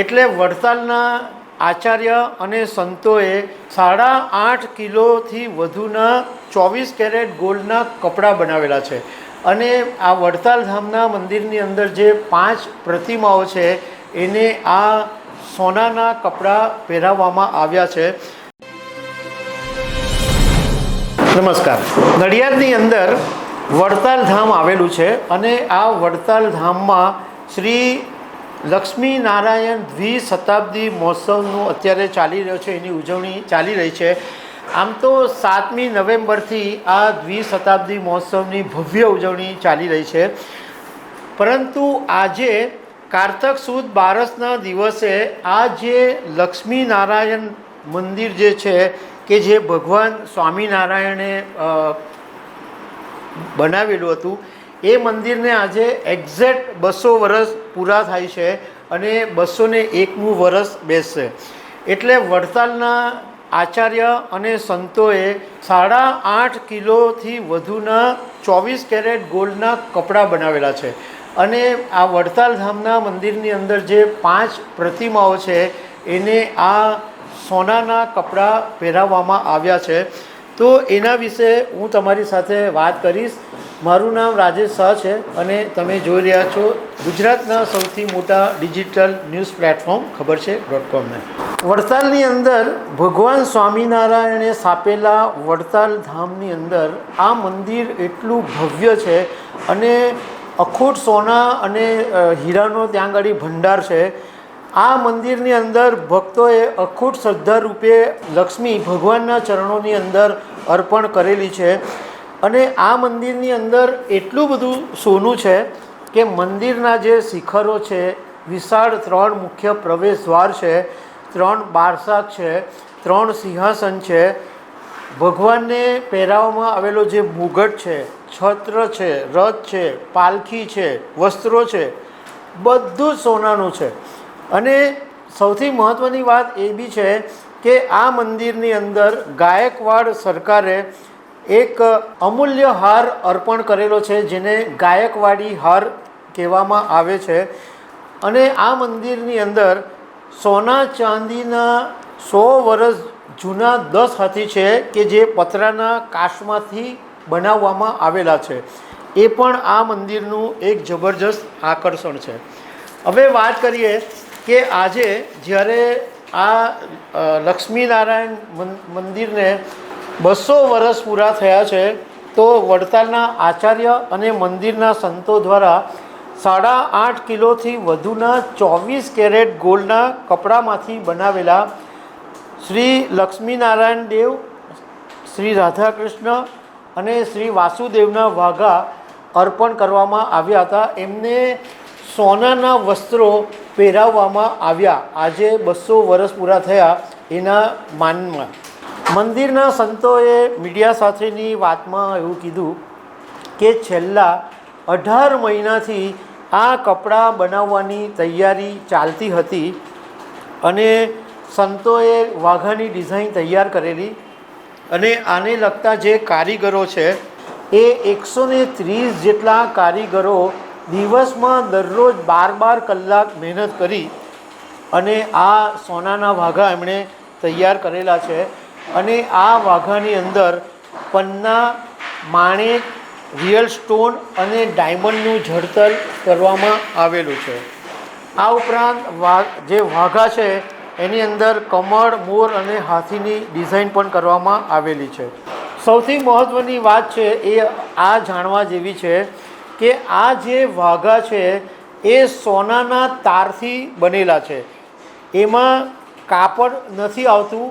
એટલે વડતાલના આચાર્ય અને સંતોએ સાડા આઠ કિલોથી વધુના ચોવીસ કેરેટ ગોલ્ડના કપડાં બનાવેલા છે. અને આ વડતાલ ધામના મંદિરની અંદર જે પાંચ પ્રતિમાઓ છે, એને આ સોનાના કપડાં પહેરાવવામાં આવ્યા છે. નમસ્કાર. નડિયાદની અંદર વડતાલ ધામ આવેલું છે અને આ વડતાલ ધામમાં શ્રી લક્ષ્મી નારાયણ દ્વિશતાબ્દી મહોત્સવનું અત્યારે ચાલી રહ્યો છે, એની ઉજવણી ચાલી રહી છે. આમ તો સાતમી નવેમ્બરથી આ દ્વિશતાબ્દી મહોત્સવની ભવ્ય ઉજવણી ચાલી રહી છે. પરંતુ આજે કારતક સુદ બારસના દિવસે આ જે લક્ષ્મી નારાયણ મંદિર જે છે, કે જે ભગવાન સ્વામિનારાયણે બનાવેલું હતું, એ મંદિરને આજે એક્ઝેક્ટ બસો વર્ષ પૂરા થાય છે અને બસો ને એકમું વરસ બેસશે. એટલે વડતાલના આચાર્ય અને સંતોએ સાડા આઠ કિલોથી વધુના ચોવીસ કેરેટ ગોલ્ડના કપડાં બનાવેલા છે. અને આ વડતાલ ધામના મંદિરની અંદર જે પાંચ પ્રતિમાઓ છે, એને આ સોનાના કપડાં પહેરાવવામાં આવ્યા છે. તો એના વિશે હું તમારી સાથે વાત કરીશ. મારું નામ રાજેશ શાહ છે અને તમે જોઈ રહ્યા છો ગુજરાતના સૌથી મોટા ડિજિટલ ન્યૂઝ પ્લેટફોર્મ, ખબર છે? ડોટ કોમને વડતાલની અંદર ભગવાન સ્વામિનારાયણે સ્થાપેલા વડતાલ ધામની અંદર આ મંદિર એટલું ભવ્ય છે અને અખૂટ સોના અને હીરાનો ત્યાં આગળ ભંડાર છે. આ મંદિરની અંદર ભક્તોએ અખૂટ શ્રદ્ધા રૂપે લક્ષ્મી ભગવાનના ચરણોની અંદર અર્પણ કરેલી છે. અને આ મંદિરની અંદર એટલું બધું સોનું છે કે મંદિરના જે શિખરો છે, વિશાળ ત્રણ મુખ્ય પ્રવેશ દ્વાર છે, ત્રણ બારસાક છે, ત્રણ સિંહાસન છે, ભગવાનને પહેરાવવામાં આવેલો જે મુગટ છે, છત્ર છે, રથ છે, પાલખી છે, વસ્ત્રો છે, બધું સોનાનું છે. અને સૌથી મહત્ત્વની વાત એ બી છે કે આ મંદિરની અંદર ગાયકવાડ સરકારે એક અમૂલ્ય હાર અર્પણ કરેલો છે, જેને ગાયકવાડી હાર કહેવામાં આવે છે. અને આ મંદિરની અંદર સોના ચાંદીના સો વર્ષ જૂના દસ હાથી છે કે જે પતરાના કાશમાંથી બનાવવામાં આવેલા છે. એ પણ આ મંદિરનું એક જબરજસ્ત આકર્ષણ છે. હવે વાત કરીએ કે આજે જ્યારે આ લક્ષ્મીનારાયણ મંદિરને બસો વર્ષ પૂરા થયા છે, તો વડતાલના આચાર્ય અને મંદિરના સંતો દ્વારા સાડા આઠ કિલોથી વધુના ચોવીસ કેરેટ ગોલ્ડના કપડામાંથી બનાવેલા શ્રી લક્ષ્મીનારાયણ દેવ, શ્રી રાધાકૃષ્ણ અને શ્રી વાસુદેવના વાઘા અર્પણ કરવામાં આવ્યા હતા. એમને સોનાના વસ્ત્રો પહેરાવવામાં આવ્યા. આજે બસો વર્ષ પૂરા થયા એના માનમાં. મંદિરના સંતોએ મીડિયા સાથેની વાતમાં એવું કીધું કે છેલ્લા અઢાર મહિનાથી આ કપડાં બનાવવાની તૈયારી ચાલતી હતી અને સંતોએ વાઘાની ડિઝાઇન તૈયાર કરેલી અને આને લગતા જે કારીગરો છે, એ એકસો ને ત્રીસ જેટલા કારીગરો દિવસમાં દરરોજ બાર બાર કલાક મહેનત કરી અને આ સોનાના વાઘા એમણે તૈયાર કરેલા છે. અને આ વાઘાની અંદર પન્ના માણેક રિયલ સ્ટોન અને ડાયમંડનું જડતર કરવામાં આવેલું છે. આ ઉપરાંત વાઘ જે વાઘા છે, એની અંદર કમળ, મોર અને હાથીની ડિઝાઇન પણ કરવામાં આવેલી છે. સૌથી મહત્ત્વની વાત છે એ આ જાણવા જેવી છે કે આ જે વાઘા છે એ સોનાના તારથી બનેલા છે. એમાં કાપડ નથી આવતું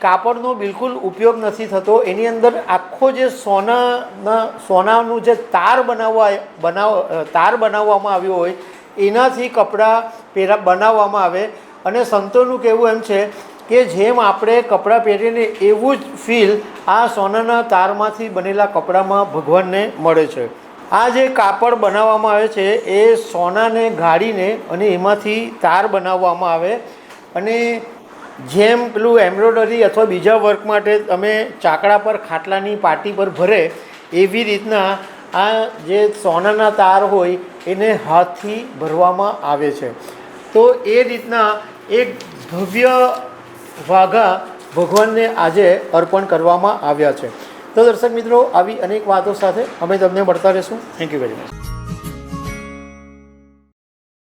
કાપડનો બિલકુલ ઉપયોગ નથી થતો. એની અંદર આખો જે સોનાના, સોનાનું જે તાર બનાવવા, બનાવ, તાર બનાવવામાં આવ્યો હોય, એનાથી કપડાં પહેરા, બનાવવામાં આવે. અને સંતોનું કહેવું એમ છે કે જેમ આપણે કપડાં પહેરીને એવું જ ફીલ આ સોનાના તારમાંથી બનેલા કપડામાં ભગવાનને મળે છે. આ જે કાપડ બનાવવામાં આવે છે, એ સોનાને ગાળીને અને એમાંથી તાર બનાવવામાં આવે. અને જેમ પેલું એમ્બ્રોઇડરી અથવા બીજા વર્ક માટે તમે ચાકડા પર, ખાટલાની પાટી પર ભરે, એવી રીતના આ જે સોનાના તાર હોય એને હાથથી ભરવામાં આવે છે. તો એ રીતના એક ભવ્ય વાઘા ભગવાનને આજે અર્પણ કરવામાં આવ્યા છે. તો દર્શક મિત્રો, આવી અનેક વાતો સાથે અમે તમને મળતા રહીશું. Thank you very much